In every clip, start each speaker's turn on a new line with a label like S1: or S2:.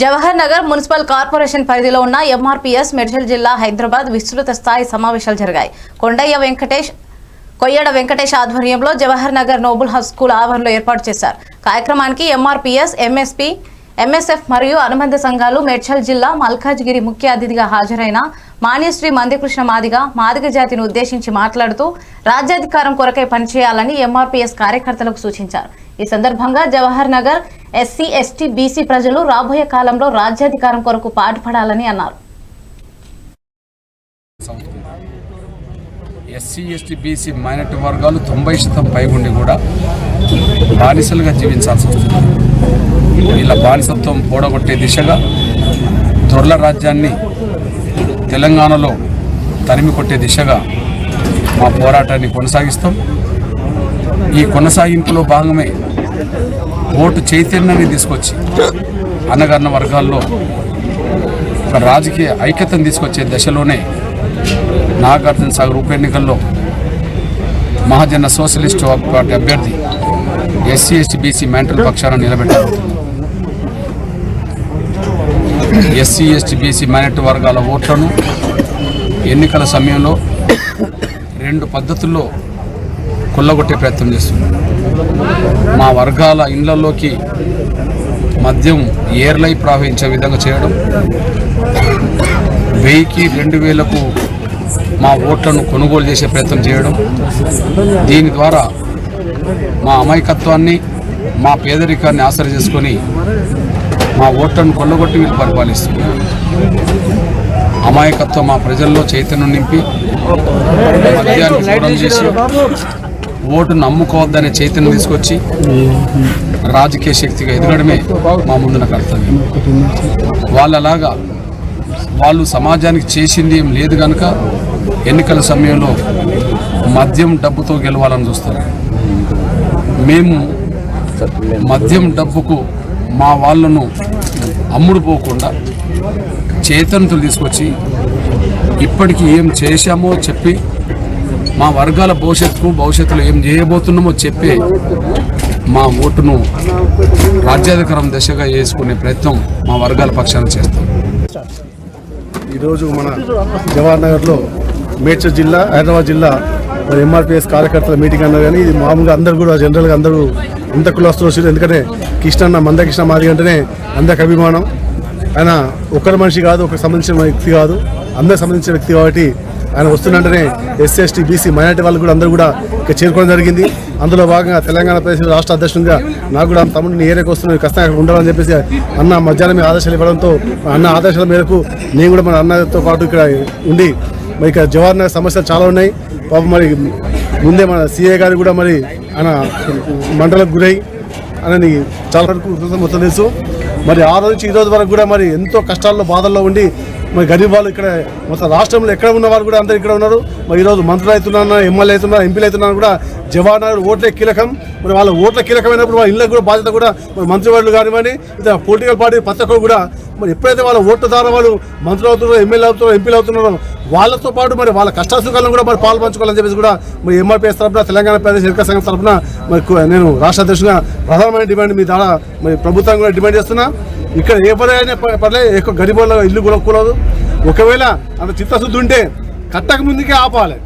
S1: Jawahar Nagar municipal corporation పరిధిలో ఉన్న MRPS Medchal జిల్లా హైదరాబాద్ విస్తృత స్థాయి సమావేశాలు జరిగాయి. కొండయ్య వెంకటేష్ కొయ్యడ వెంకటేష్ ఆధ్వర్యంలో Jawahar Nagar noble house school ఆవరణలో ఏర్పాటు చేశారు. కార్యక్రమానికి ఎంఆర్పీఎస్ ఎంఎస్పీ ఎంఎస్ఎఫ్ మరియు అనుబంధ సంఘాలు మేడ్చల్ జిల్లా మల్కాజ్గిరి ముఖ్య అతిథిగా హాజరైన మాన్యశ్రీ మందికృష్ణ మాదిగ మాదిగ జాతిని ఉద్దేశించి మాట్లాడుతూ రాజ్యాధికారం కొరకై పనిచేయాలని ఎంఆర్పీఎస్ కార్యకర్తలకు సూచించారు. ఈ సందర్భంగా Jawahar Nagar SC ST BC ప్రజలు రాబోయే కాలంలో రాజ్యాధికారం కొరకు పాటుపడాలని అన్నారు.
S2: ఎస్సీ ఎస్టీ బీసీ మైనార్టీ వర్గాలు తొంభై శాతం పైగుండి కూడా బానిసలుగా జీవించాల్సి వస్తుంది. వీళ్ళ బానిసత్వం పోడగొట్టే దిశగా దొరల రాజ్యాన్ని తెలంగాణలో తరిమి కొట్టే దిశగా మా పోరాటాన్ని కొనసాగిస్తాం. ఈ కొనసాగింపులో భాగమే ఓటు చైతన్యాన్ని తీసుకొచ్చి అన్నగారిన వర్గాల్లో ఒక రాజకీయ ఐక్యతను తీసుకొచ్చే దశలోనే నాగార్జున సాగర్ ఉప ఎన్నికల్లో మహాజన సోషలిస్ట్ పార్టీ అభ్యర్థి ఎస్సీ ఎస్టీ బీసీ మెంటల్ పక్షాన నిలబెట్టారు. ఎస్సీ ఎస్టీ బీసీ మైనట్ వర్గాల ఓట్లను ఎన్నికల సమయంలో రెండు పద్ధతుల్లో కొల్లగొట్టే ప్రయత్నం చేస్తుంది మా వర్గాల ఇళ్ళలోకి మద్యం ఏర్లై ప్రవహించే విధంగా చేయడం వెయ్యికి రెండు వేలకు మా ఓట్లను కొనుగోలు చేసే ప్రయత్నం చేయడం దీని ద్వారా మా అమాయకత్వాన్ని మా పేదరికాన్ని ఆసరి చేసుకొని మా ఓట్లను కొల్లగొట్టి వీళ్ళు పరిపాలిస్తున్నారు. అమాయకత్వం మా ప్రజల్లో చైతన్యం నింపి మద్యాన్ని దూరం చేసి ఓటు నమ్ముకోవద్దనే చైతన్యం తీసుకొచ్చి రాజకీయ శక్తిగా ఎదగడమే మా ముందున కర్తవ్యం. వాళ్ళలాగా వాళ్ళు సమాజానికి చేసింది ఏం లేదు కనుక ఎన్నికల సమయంలో మద్యం డబ్బుతో గెలవాలని చూస్తారు. మేము మద్యం డబ్బుకు మా వాళ్ళను అమ్ముడు పోకుండా చైతన్యతలు తీసుకొచ్చి ఇప్పటికి ఏం చేశామో చెప్పి మా వర్గాల భవిష్యత్తుకు భవిష్యత్తులో ఏం చేయబోతున్నామో చెప్పి మా ఓటును రాజ్యాధికారం దిశగా వేసుకునే ప్రయత్నం మా వర్గాల పక్షాన చేస్తాం.
S3: ఈరోజు మన జవహర్ నగర్లో మేడ్చల్ జిల్లా హైదరాబాద్ జిల్లా మరి ఎంఆర్పిఎస్ కార్యకర్తల మీటింగ్ అన్నారు కానీ ఇది మామూలుగా అందరు కూడా జనరల్గా అందరూ ఇంత కులస్తులు వచ్చారు ఎందుకంటే కృష్ణన్న మందకృష్ణ మాది అంటేనే అందరికి అభిమానం. ఆయన ఒకరి మనిషి కాదు ఒక సంబంధించిన వ్యక్తి కాదు అందరికి సంబంధించిన వ్యక్తి కాబట్టి ఆయన వస్తున్నంటేనే ఎస్సీ ఎస్టీ బీసీ మైనార్టీ వాళ్ళు కూడా అందరూ కూడా ఇక్కడ చేరుకోవడం జరిగింది. అందులో భాగంగా తెలంగాణ ప్రదేశ్ రాష్ట్ర అధ్యక్షుడిగా నాకు కూడా తమ్ముడిని ఏరియాకి వస్తున్నాను కష్టంగా అక్కడ ఉండాలని చెప్పేసి అన్న మధ్యాహ్నం ఆదేశాలు ఇవ్వడంతో అన్న ఆదేశాల మేరకు నేను కూడా మన అన్నతో పాటు ఇక్కడ ఉండి మరి ఇక్కడ జవహర్ నగర్ సమస్యలు చాలా ఉన్నాయి. పాపం మరి ముందే మన సీఏ గారు కూడా మరి ఆయన మంటలకు గురై అని చాలా వరకు మొత్తం తెలుసు మరి ఆ రోజు నుంచి ఈ రోజు వరకు కూడా మరి ఎంతో కష్టాల్లో బాధల్లో ఉండి మరి గరీబ్ వాళ్ళు ఇక్కడ మొత్తం రాష్ట్రంలో ఎక్కడ ఉన్న వాళ్ళు కూడా అందరు ఇక్కడ ఉన్నారు. మరి ఈరోజు మంత్రులు అవుతున్నా ఎమ్మెల్యే అవుతున్నా ఎంపీలు అవుతున్నా కూడా జవహర్ నగర్ ఓట్లే కీలకం. మరి వాళ్ళ ఓట్ల కీలకమైనప్పుడు వాళ్ళ ఇళ్ళకి కూడా బాధ్యత కూడా మరి మంత్రివర్యులు కానివ్వండి ఇతర పొలిటికల్ పార్టీ పత్రికలు కూడా మరి ఎప్పుడైతే వాళ్ళ ఓట్ల ద్వారా వాళ్ళు మంత్రులు అవుతున్నారో ఎమ్మెల్యే అవుతున్నారో ఎంపీలు అవుతున్నారో వాళ్ళతో పాటు మరి వాళ్ళ కష్టాసుఖాలను కూడా మరి పాలు పంచుకోవాలని చెప్పేసి కూడా మరి ఎంఆర్పీఎస్ తరఫున తెలంగాణ ప్రదేశ్ ఎన్నికల సంఘం తరఫున మరి నేను రాష్ట్ర అధ్యక్షుడిగా ప్రధానమైన డిమాండ్ మీ ద్వారా మరి ప్రభుత్వం కూడా డిమాండ్ చేస్తున్నా. ఇక్కడ ఏ ప- పర్లేదు ఎక్కువ గరీబుల ఇల్లు కూడా ఒకవేళ అంత చిత్తశుద్ధి ఉంటే కట్టక ముందుకే ఆపాలి.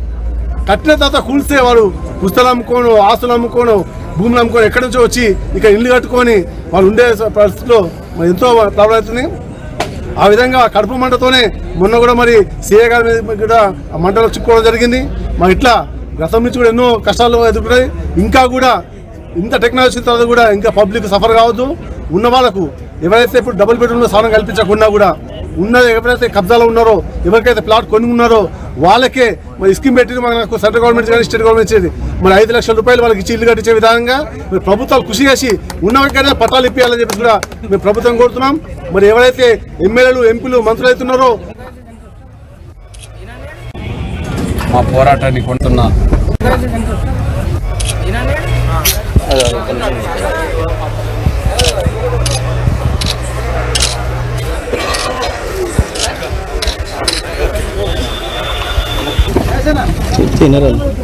S3: కట్టిన తర్వాత కూల్స్తే వారు పుస్తలు అమ్ముకోను ఆస్తులు అమ్ముకోను భూములు అమ్ముకొని ఎక్కడి నుంచో వచ్చి ఇక్కడ ఇల్లు కట్టుకొని వాళ్ళు ఉండే పరిస్థితిలో మరి ఎంతో ప్రాబ్లం అవుతుంది. ఆ విధంగా కడుపు మంటతోనే మొన్న కూడా మరి సీఏ గారి మీద కూడా ఆ మంటలో చిక్కుకోవడం జరిగింది. మరి ఇట్లా గతం నుంచి కూడా ఎన్నో కష్టాలు ఎదుర్కొన్నాయి. ఇంకా కూడా ఇంత టెక్నాలజీ తర్వాత కూడా ఇంకా పబ్లిక్ సఫర్ కావద్దు. ఉన్న వాళ్ళకు ఎవరైతే ఇప్పుడు డబుల్ బెడ్రూమ్లో స్థానం కల్పించకుండా కూడా ఉన్న ఎవరైతే కబ్జాలో ఉన్నారో ఎవరికైతే ప్లాట్ కొని ఉన్నారో వాళ్ళకే మరి స్కీమ్ పెట్టి మనకు సెంట్రల్ గవర్నమెంట్ కానీ స్టేట్ గవర్నమెంట్ ఇచ్చేది. మరి ఐదు లక్షల రూపాయలు వాళ్ళకి ఇచ్చి ఇల్లు కట్టించే విధంగా మరి ప్రభుత్వాలు కృషి చేసి ఉన్నవారికైనా పట్టాలు ఇప్పించాలని చెప్పి కూడా మేము ప్రభుత్వం కోరుతున్నాం. మరి ఎవరైతే ఎమ్మెల్యేలు ఎంపీలు మంత్రులు అవుతున్నారో
S2: మా పోరాటాన్ని కొంటున్న
S4: तीन रही